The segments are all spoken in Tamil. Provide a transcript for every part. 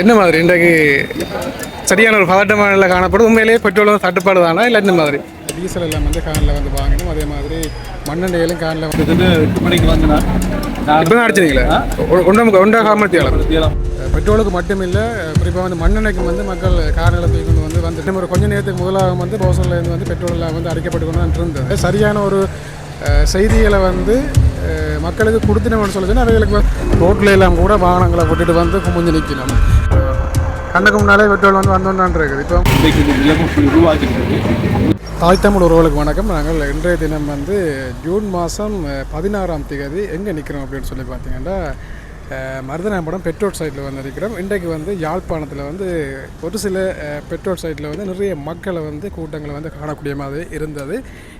என்ன மாதிரி? இன்றைக்கு சரியான ஒரு பதட்டமான காணப்படும். உண்மையிலேயே பெட்ரோல் வந்து தட்டுப்பாடு தானா? இல்லை என்ன மாதிரி? டீசல் எல்லாம் வந்து கானில் வந்து வாங்கணும் அதே மாதிரி மண்ணெண்ணையிலும் கானில் வந்து எட்டு மணிக்கு வந்தனா இப்போ தான் அடிச்சிருக்கீங்களா ஒன்றாம் ஒன்றா காமத்தியாளர் பெட்ரோலுக்கு மட்டுமில்லை குறிப்பாக வந்து மண்ணெண்ணெய்க்கு வந்து மக்கள் தூக்கி கொண்டு வந்து வந்து ஒரு கொஞ்ச நேரத்துக்கு முதலாக வந்து போசனில் இருந்து வந்து பெட்ரோல் வந்து அடிக்கப்பட்டு கொண்டு வந்து இருந்தது. சரியான ஒரு செய்திகளை வந்து மக்களுக்கு கொடுத்தினோம்னு சொல்லுச்சுன்னா அவைகளுக்கு ரோட்டில் எல்லாம் கூட வாகனங்களை விட்டுட்டு வந்து குமிஞ்சு நிற்கணும் கண்ணுக்கு முன்னாலே பெட்ரோல் வந்து வந்தோன்னான் இருக்குது இப்போ இன்றைக்கு தாய் தமிழ் உறவுகளுக்கு வணக்கம். நாங்கள் இன்றைய தினம் வந்து ஜூன் மாதம் பதினாறாம் தேதி எங்கே நிற்கிறோம் அப்படின்னு சொல்லி பார்த்தீங்கன்னா அஹ், படம் பெட்ரோல் சைட்டில் வந்து இன்றைக்கு வந்து யாழ்ப்பாணத்தில் வந்து ஒரு சில பெட்ரோல் சைட்டில் வந்து நிறைய மக்களை வந்து கூட்டங்களை வந்து காணக்கூடிய மாதிரி இருந்தது.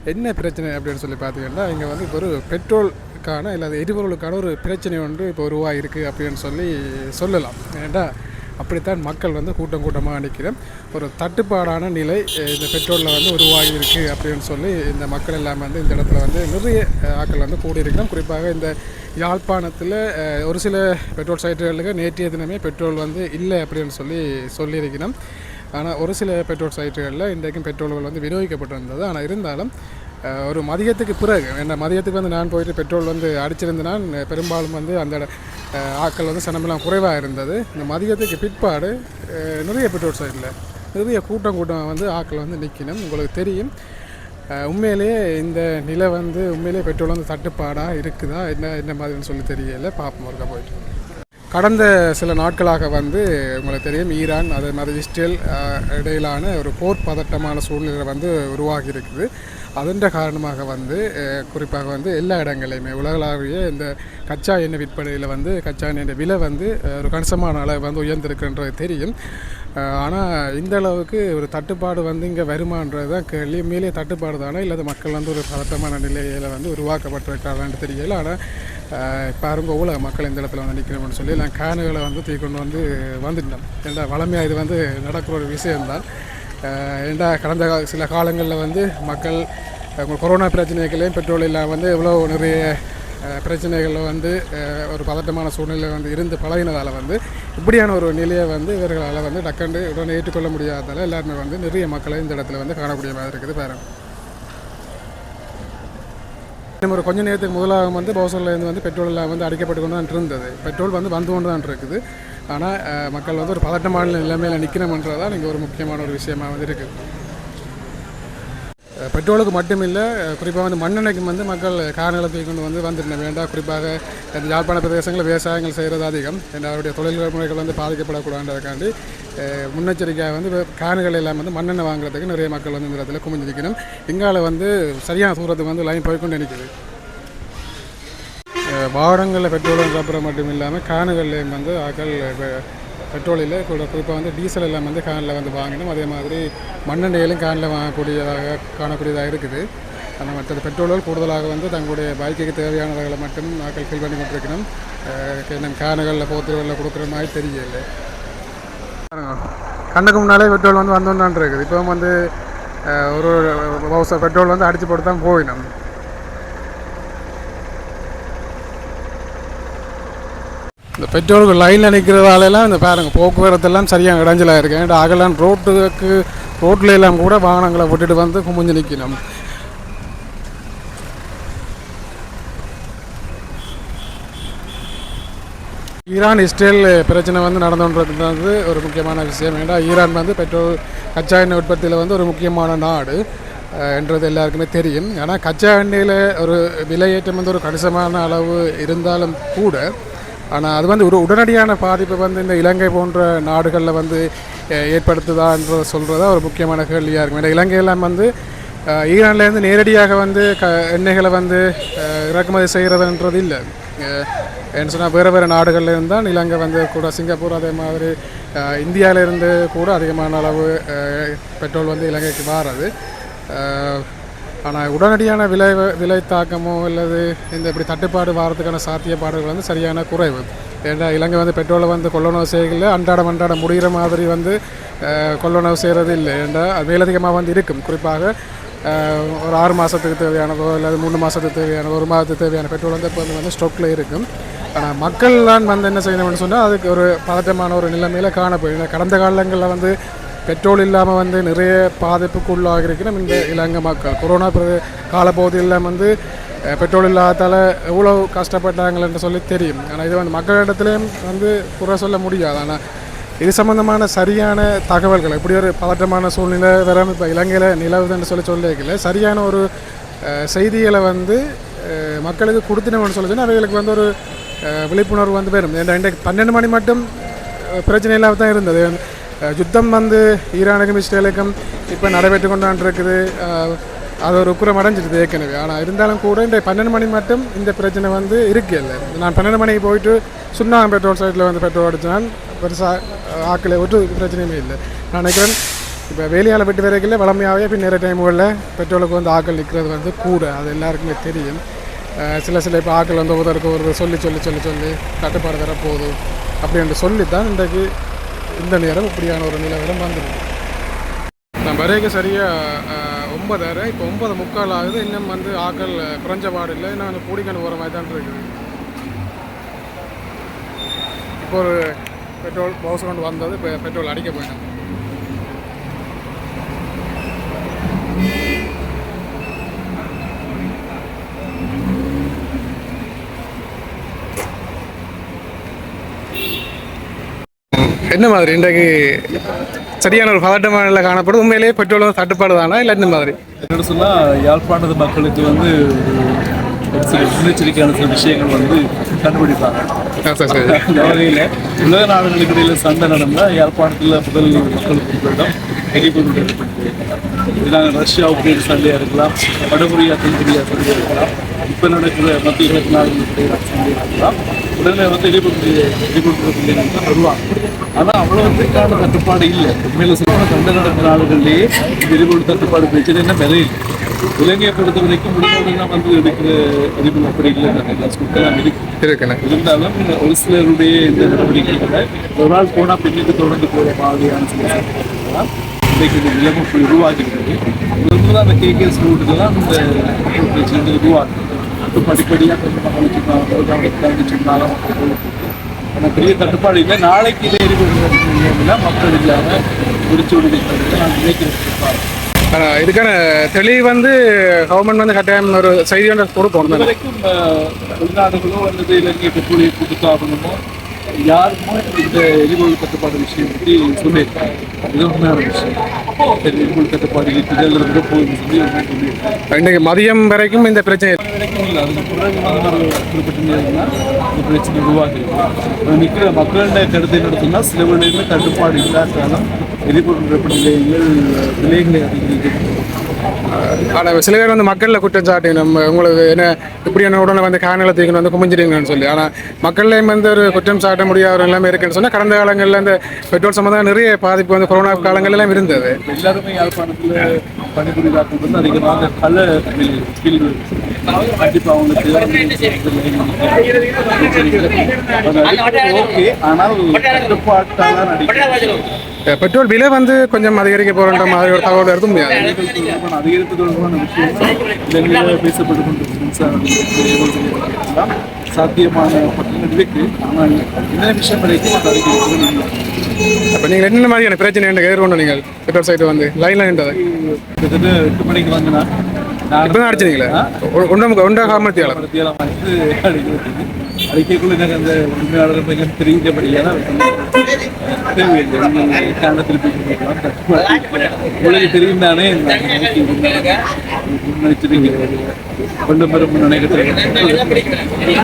என்ன பிரச்சனை அப்படின்னு சொல்லி பார்த்தீங்கன்னா இங்கே வந்து இப்போ ஒரு பெட்ரோலுக்கான இல்லாத எரிபொருளுக்கான ஒரு பிரச்சனை ஒன்று இப்போ உருவாகிருக்கு அப்படின்னு சொல்லி சொல்லலாம். ஏன்டா அப்படித்தான் மக்கள் வந்து கூட்டம் கூட்டமாக நிற்கிறோம் ஒரு தட்டுப்பாடான நிலை இந்த பெட்ரோலில் வந்து உருவாகி இருக்கு அப்படின்னு சொல்லி இந்த மக்கள் எல்லாம் வந்து இந்த இடத்துல வந்து நிறைய ஆக்கள் ஆட்கள் வந்து கூடியிருக்கிறோம். குறிப்பாக இந்த யாழ்ப்பாணத்தில் ஒரு சில பெட்ரோல் சைட்டுகளுக்கு நேற்றைய தினமே பெட்ரோல் வந்து இல்லை அப்படின்னு சொல்லி சொல்லியிருக்கிறோம். ஆனால் ஒரு சில பெட்ரோல் சைட்டுகளில் இன்றைக்கும் பெட்ரோல்கள் வந்து விநியோகிக்கப்பட்டிருந்தது. ஆனால் இருந்தாலும் ஒரு மதியத்துக்கு பிறகு என்ன மதியத்துக்கு வந்து நான் போயிட்டு பெட்ரோல் வந்து அடிச்சிருந்தேன்னா பெரும்பாலும் வந்து அந்த ஆக்கள் வந்து சனமெல்லாம் குறைவாக இருந்தது. இந்த மதியத்துக்கு பிற்பாடு நிறைய பெட்ரோல் சைடில் நிறைய கூட்டம் கூட்டம் வந்து ஆக்கள் வந்து நிற்கணும் உங்களுக்கு தெரியும். உண்மையிலேயே இந்த நிலை வந்து உண்மையிலேயே பெட்ரோல் வந்து தட்டுப்பாடாக இருக்குதா? என்ன என்ன மாதிரின்னு சொல்லி தெரியல. பார்ப்போம் ஒருக்கா போயிட்டு. கடந்த சில நாட்களாக வந்து உங்களுக்கு தெரியும் ஈரான் அதே மாதிரி இஸ்ரேல் இடையிலான ஒரு போர் பதட்டமான சூழ்நிலை வந்து உருவாகி இருக்குது அதன் காரணமாக வந்து குறிப்பாக வந்து எல்லா இடங்களையுமே உலகளாவிய இந்த கச்சா எண்ணெய் விற்பனையில் வந்து கச்சா எண்ணெய் விலை வந்து ஒரு கணிசமான அளவு வந்து உயர்ந்திருக்குன்றது தெரியும். ஆனால் இந்த அளவுக்கு ஒரு தட்டுப்பாடு வந்து இங்கே வருமானது தான் கேள்வி. மேலே தட்டுப்பாடு தானே இல்லை மக்கள் வந்து ஒரு பதட்டமான நிலையில் வந்து உருவாக்கப்பட்டிருக்காங்கன்னு தெரியல. ஆனால் பாருங்க உலக மக்கள் இந்த இடத்துல வந்து நிற்கணும்னு சொல்லி நான் கேனுகளை வந்து தூக்கி கொண்டு வந்து வந்துட்டோம். ஏன்னா வளமையாக இது வந்து நடக்கிற ஒரு விஷயம்தான். ஏண்டா கடந்த சில காலங்களில் வந்து மக்கள் கொரோனா பிரச்சனைகளையும் பெட்ரோல் இல்லாமல் வந்து எவ்வளோ நிறைய பிரச்சனைகளில் வந்து ஒரு பதட்டமான சூழ்நிலை வந்து இருந்து பழகினதால் வந்து இப்படியான ஒரு நிலையை வந்து இவர்களால் வந்து டக்கண்டு உடனே ஏற்றுக்கொள்ள முடியாததால் எல்லாருமே வந்து நிறைய மக்களை இந்த இடத்துல வந்து காணக்கூடிய மாதிரி இருக்குது பாருங்க. ஒரு கொஞ்ச நேரத்துக்கு முதலாக வந்து போசனில் இருந்து வந்து பெட்ரோல் எல்லாம் வந்து அடிக்கப்பட்டு கொண்டு தான் இருந்தது. பெட்ரோல் வந்து வந்து கொண்டு தான் இருக்குது. ஆனால் மக்கள் வந்து ஒரு பதட்டமான நிலைமையில் நிற்கணும்ன்றதான் இங்கே ஒரு முக்கியமான ஒரு விஷயமாக வந்து இருக்குது பெட்ரோலுக்கு மட்டுமில்லை இல்லை குறிப்பாக வந்து மண்ணெண்ணைக்கும் வந்து மக்கள் காரணங்களை தூக்கி கொண்டு வந்து வந்துருந்தேன் வேண்டாம் குறிப்பாக இந்த யாழ்ப்பாண பிரதேசங்களில் விவசாயங்கள் செய்கிறது அதிகம். அவருடைய தொழில்கள் முறைகள் வந்து பாதிக்கப்படக்கூடாதுன்றதுக்காண்டி முன்னெச்சரிக்கையாக வந்து காணுகள் எல்லாம் வந்து மண்ணெண்ணெய் வாங்குறதுக்கு நிறைய மக்கள் வந்து இந்த இடத்துல குமிஞ்சு நிற்கணும் இங்கால வந்து சரியான தூரத்துக்கு வந்து லைன் போய்க்கொண்டு நிற்கிது வாகனங்களில் பெட்ரோலும் சாப்பிட்ற மட்டும் இல்லாமல் காணுகள்லேயும் வந்து ஆக்கள் பெட்ரோலில் கூட குறிப்பாக வந்து டீசல் எல்லாம் வந்து கானில் வந்து வாங்கினோம் அதே மாதிரி மண்ணெண்ணெயிலும் கானில் வாங்கக்கூடியதாக காணக்கூடியதாக இருக்குது ஆனால் மற்றது பெட்ரோல்கள் கூடுதலாக வந்து தங்களுடைய பைக்குக்கு தேவையானவர்களை மட்டும் ஆக்கள் ஃபில் பண்ணி கொண்டிருக்கணும் அஹ், கானுகளில் போத்துகளில் கொடுக்குற மாதிரி தெரியல கண்ணுக்கு முன்னாலே பெட்ரோல் வந்து வந்தோன்னான் இருக்குது இப்போ வந்து ஒரு பவுசர் பெட்ரோல் வந்து அடித்து போட்டு தான் போயிடும் இந்த பெட்ரோலுக்கு லைனில் நிற்கிறதாலெல்லாம் இந்த பாருங்க போக்குவரத்தெல்லாம் சரியாக இடைஞ்சலாக இருக்கு. ஏன்னா அகலான் ரோட்டுக்கு ரோட்டில் எல்லாம் கூட வாகனங்களை விட்டுட்டு வந்து குமிஞ்சு நிற்கணும் ஈரான் இஸ்ரேல் பிரச்சனை வந்து நடந்துன்றது ஒரு முக்கியமான விஷயம். ஏன்னா ஈரான் வந்து பெட்ரோல் கச்சா எண்ணெய் உற்பத்தியில் வந்து ஒரு முக்கியமான நாடு என்றது எல்லாருக்குமே தெரியும். ஆனால் கச்சா எண்ணெயில் ஒரு விலையேற்றம் வந்து ஒரு கணிசமான அளவு இருந்தாலும் கூட ஆனால் அது வந்து ஒரு உடனடியான பாதிப்பை வந்து இந்த இலங்கை போன்ற நாடுகளில் வந்து ஏற்படுத்துதான்றதை சொல்கிறதா ஒரு முக்கியமான கேள்வியாக இருக்கும். ஏன்னா இலங்கையெல்லாம் வந்து ஈரான்லேருந்து நேரடியாக வந்து க எண்ணெய்களை வந்து இறக்குமதி செய்கிறதுன்றது இல்லை. என்ன சொன்னால் வேறு வேறு நாடுகளில் இருந்தால் இலங்கை வந்து கூட சிங்கப்பூர் அதே மாதிரி இந்தியாவிலேருந்து கூட அதிகமான அளவு பெட்ரோல் வந்து இலங்கைக்கு வாரது ஆனால் உடனடியான விலை விலை தாக்கமோ அல்லது இந்த இப்படி தட்டுப்பாடு வாரத்துக்கான சாத்தியப்பாடுகள் வந்து சரியான குறைவு. ஏன்னா இலங்கை வந்து பெட்ரோலை வந்து கொள்ளணவு செய்யல அன்றாடம் அன்றாடம் முடிகிற மாதிரி வந்து அஹ், கொள்ளணவு செய்கிறது இல்லை. ஏன்னா மேலதிகமாக வந்து இருக்கும். குறிப்பாக ஒரு ஆறு மாதத்துக்கு தேவையானதோ அல்லது மூணு மாதத்துக்கு தேவையானதோ ஒரு மாதத்துக்கு தேவையான பெட்ரோல் வந்து இப்போ வந்து ஸ்டோக்கில் இருக்கும். ஆனால் மக்கள்லாம் வந்து என்ன செய்யணும்னு சொன்னால் அதுக்கு ஒரு பதட்டமான ஒரு நிலைமையில் காணப்படும். கடந்த காலங்களில் வந்து பெட்ரோல் இல்லாமல் வந்து நிறைய பாதிப்புக்கு உள்ளாகிருக்கணும் இந்த இலங்கை மக்கள். கொரோனா பிறகு காலப்பகுதியில் வந்து பெட்ரோல் இல்லாததால் எவ்வளோ கஷ்டப்பட்டாங்கன்னு சொல்லி தெரியும். ஆனால் இது வந்து மக்களிடத்துலேயும் வந்து குறை சொல்ல முடியாது. ஆனால் இது சம்மந்தமான சரியான தகவல்கள் இப்படி ஒரு பதட்டமான சூழ்நிலை வேற இப்போ இலங்கையில் நிலவுதுன்னு சொல்லி சொல்லியிருக்கல. சரியான ஒரு செய்திகளை வந்து மக்களுக்கு கொடுத்துனோம்னு சொல்லி சொன்னால் அவைகளுக்கு வந்து ஒரு விழிப்புணர்வு வந்து வரும் இன்றைக்கு பன்னெண்டு மணி மட்டும் பிரச்சனை இல்லாமல் தான் இருந்தது. யுத்தம் வந்து ஈரானுக்கும் இஸ்ரேலுக்கும் இப்போ நடைபெற்று கொண்டாண்டிருக்குது அது ஒரு உக்குரம் அடைஞ்சிருது ஏற்கனவே. ஆனால் இருந்தாலும் கூட இந்த பன்னெண்டு மணி மட்டும் இந்த பிரச்சனை வந்து இருக்கு இல்லை. நான் பன்னெண்டு மணிக்கு போயிட்டு சுண்ணாகம் பெட்ரோல் சைட்டில் வந்து பெட்ரோல் அடித்தான் பெருசாக ஆக்கில் ஒரு பிரச்சனையுமே இல்லை. நான் நினைக்கிறேன் இப்போ வேலையால் விட்டு வரைக்கல வளமையாகவே இப்போ நிறைய டைமுகளில் பெட்ரோலுக்கு வந்து ஆக்கள் நிற்கிறது வந்து கூட. அது எல்லாருக்குமே தெரியும். சில சில இப்போ ஆக்கள் வந்து ஒருத்தருக்கு ஒரு சொல்லி சொல்லி சொல்லி சொல்லி கட்டுப்பாடு தர போகுது அப்படின்ட்டு சொல்லித்தான் இன்றைக்கு இந்த நேரம் இப்படியான ஒரு நிலவரம் வந்துருக்கு. நான் வரைக்கு சரியாக ஒன்பதரை இப்போ ஒன்பது முக்கால் ஆகுது. இன்னும் வந்து ஆக்கள் குறைஞ்ச பாடு இல்லை. இன்னும் வந்து போகிற மாதிரி தான் இருக்குது. இப்போ ஒரு பெட்ரோல் பவுஸ் கொண்டு வந்தது. இப்போ பெட்ரோல் அடிக்க போயிட்டேன் என்ன மாதிரி? இன்றைக்கு சரியான ஒரு பதட்டமான நிலை காணப்படுது உண்மையிலேயே பெட்ரோல் தட்டுப்பாடு தானா இல்லை என்ன மாதிரி? என்னோட சொன்னால் யாழ்ப்பாணத்து மக்களுக்கு வந்து ஒரு சில முன்னெச்சரிக்கையான சில விஷயங்கள் வந்து கண்டுபிடிப்பாங்க. அந்த வகையில் உலக நாடுகளுக்கு இடையில சண்டை நடந்தால் யாழ்ப்பாணத்தில் முதல் மக்களுக்கு உங்களிடம் எரிபொருள் இதனால் ரஷ்யா உக்ரைன் சண்டையாக இருக்கலாம் வடகொரியா தென்கொரியா சண்டையாக இருக்கலாம் இப்போ நடக்கிற மத்திய கிழக்கு நாடுகளுக்கு சண்டையாக இருக்கலாம். உடனே வந்து எரிபொருள் எரிபொருள் வருவாங்க. ஆனால் அவ்வளோத்துக்கான தட்டுப்பாடு இல்லை. உண்மையில் சொல்ல சண்டை நடக்கிற நாடுகள்லேயே எரிபொருள் தட்டுப்பாடு பிரச்சனை என்ன விலை இலங்கையை பொறுத்த வரைக்கும் வெளிநாடுலாம் வந்து இருக்கிற எரிபொருள் அப்படி இல்லை. நிறைய சுத்தலாம் இருக்கு. இருந்தாலும் ஒரு சிலருடைய இந்த நடவடிக்கைகளை ஒரு நாள் போனா பின்னுக்கு தொடர்ந்து போற மாதிரியான சில இன்றைக்கு இந்த நிலைமை இப்படி உருவாகின்றது இருந்து அந்த கேகேஎஸ் ரூட்டுக்கெல்லாம் இந்த பிரச்சனை உருவாகுது இப்போ படிப்படியாக கொஞ்சம் மக்களுக்கு சொன்னாலும் பெரிய தட்டுப்பாடு இல்லை. நாளைக்கு இதே எரிபொருள் மக்கள் இல்லாமல் முடிச்சு விடுவிக்கிறது நான் நினைக்கிறேன். இதுக்கான தெளிவு வந்து கவர்மெண்ட் வந்து கட்டாயம் ஒரு செய்தி ஒன்று கொடுக்கணும் அஹ், வெளிநாடுகளோ அல்லது இலங்கை பெட்ரோலிய கூட்டுத்தாபனமோ யாருமோ இந்த எரிபொருள் கட்டுப்பாடு விஷயம் பற்றி சொல்லியிருக்காங்க. இது உண்மையான விஷயம். எரிபொருள் கட்டுப்பாடு இருக்குது போகுதுன்னு சொல்லி சொல்லியிருக்காங்க இன்றைக்கு மதியம் வரைக்கும் இந்த பிரச்சனை அது இல்லை அதுக்கு பிறகு வந்து குறிப்பிட்ட நேரம்னா இந்த பிரச்சனை உருவாகிருக்கு நிற்கிற மக்களுடைய கருத்தை நடத்தினா சில வேளையில் கட்டுப்பாடு இல்லாட்டாலும் எரிபொருள் வெப்ப நிலையங்கள் விலைகளை அதிகரிக்கிறது. ஆனால் சில பேர் வந்து மக்களில் குற்றம் சாட்டி நம்ம உங்களுக்கு என்ன இப்படியான உடனே வந்து காணல தூக்கணும் வந்து குமிஞ்சிட்டீங்கன்னு சொல்லி. ஆனால் மக்கள்லேயும் வந்து ஒரு குற்றம் சாட்ட முடியாத நிலைமை இருக்குன்னு சொன்னால் கடந்த காலங்களில் இந்த பெட்ரோல் சம்மந்தம் நிறைய பாதிப்பு வந்து கொரோனா காலங்கள்லாம் இருந்தது. எல்லாருமே யாழ்ப்பாணத்தில் பணிபுரிதாக்கள் வந்து அதிகமாக கண்டிப்பாக அவங்களுக்கு ஓகே ஆனால் நடிக்கிறது பெட்ரோல் விலை வந்து கொஞ்சம் அதிகரிக்க போகிற மாதிரி ஒரு தகவல் தொடர்பான அதிகரிப்பு தொடர்பான விஷயம் இலங்கையில் பேசப்பட்டு சாத்தியமான இருக்கு ஆனால் என்ன விஷயம் வரைக்கும் அது அதிகரிப்பு இல்லை அப்போ நீங்கள் என்ன மாதிரியான பிரச்சனை எதிர்கொண்டு நீங்கள் பெட்ரோல் சைட்டு வந்து லைனில் நின்றது? கிட்டத்தட்ட எட்டு மணிக்கு நான் இப்போ தான் அடிச்சிங்களா ஒன்றாம் ஒன்றா காமத்தியாளர் மத்தியாலம் வந்து அடிக்கிறது அடிக்கக்குள்ள எனக்கு அந்த உண்மையாளர் மிக தெரிஞ்சபடியான உங்களுக்கு தெரியும் முன்னெச்சரிக்கை கொண்டு பெரும் நினைக்கிறேன்